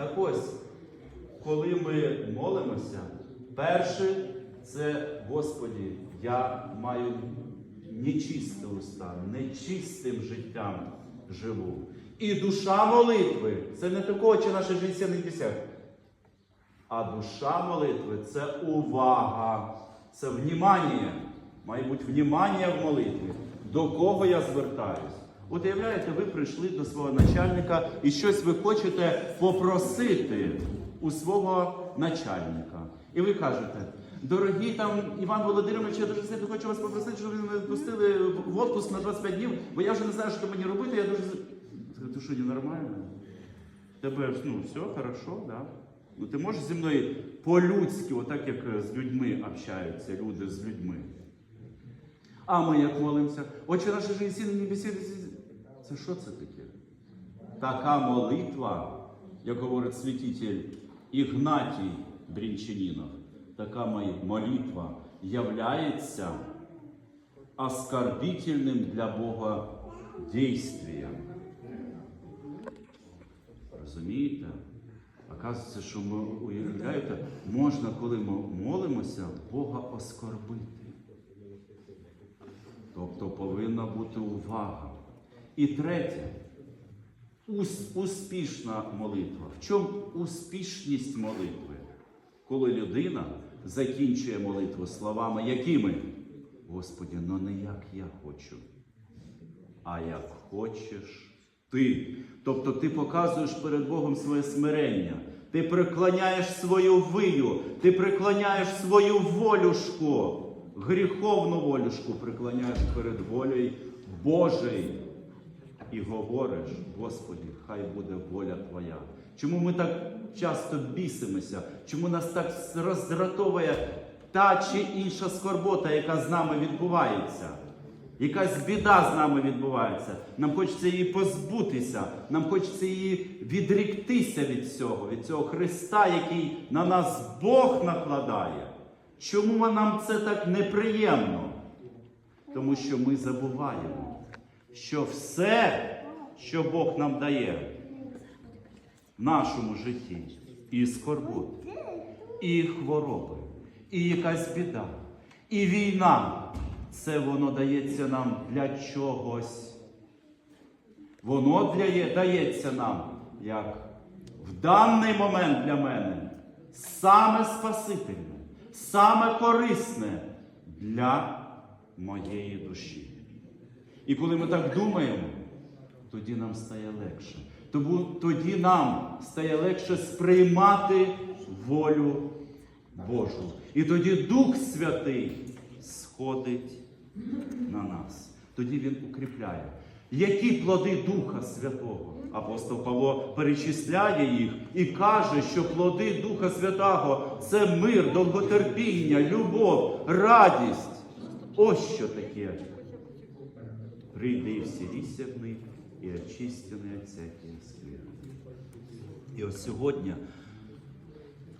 Так ось, коли ми молимося, перше це, Господі, я маю нечисте уста, нечистим життям живу. І душа молитви це не такого, чи наше життя не десят. А душа молитви це увага, це внімання. Має бути внімання в молитві. До кого я звертаюсь? От уявляєте, ви прийшли до свого начальника і щось ви хочете попросити у свого начальника. І ви кажете, дорогі там Іван Володимирович, я дуже сильно хочу вас попросити, щоб ви мене відпустили в отпуск на 25 днів, бо я вже не знаю, що мені робити. Я дуже. Ти що, ненормально? Тебе ну, все хорошо, да? Ну ти можеш зі мною по-людськи, отак як е, з людьми общаються люди з людьми. А ми як молимося, Отче же єсі небесі. Це що це таке? Така молитва, як говорить святитель Ігнатій Брінчанінов, така молитва являється оскорбительним для Бога дійствієм. Розумієте? Оказується, що ми уявляєте, можна, коли ми молимося, Бога оскорбити. Тобто повинна бути увага. І третє, успішна молитва. В чому успішність молитви? Коли людина закінчує молитву словами, якими? Господи, ну не як я хочу, а як хочеш ти. Тобто ти показуєш перед Богом своє смирення, ти преклоняєш свою вию, ти преклоняєш свою волюшку, гріховну волюшку преклоняєш перед волею Божою. І говориш, Господи, хай буде воля Твоя. Чому ми так часто бісимося? Чому нас так роздратовує та чи інша скорбота, яка з нами відбувається? Якась біда з нами відбувається. Нам хочеться її позбутися, нам хочеться її відріктися від цього, від цього Христа, який на нас Бог накладає. Чому нам це так неприємно? Тому що ми забуваємо, що все, що Бог нам дає в нашому житті, і скорботи, і хвороби, і якась біда, і війна, це воно дається нам для чогось. Воно для, дається нам, як в даний момент для мене, саме спасительне, саме корисне для моєї душі. І коли ми так думаємо, тоді нам стає легше. Тому тоді нам стає легше сприймати волю Божу. І тоді Дух Святий сходить на нас. Тоді Він укріпляє. Які плоди Духа Святого? Апостол Павло перечисляє їх і каже, що плоди Духа Святого це мир, довготерпіння, любов, радість. Ось що таке. Прийди і всі них і очистяни від всяких скверни. І ось сьогодні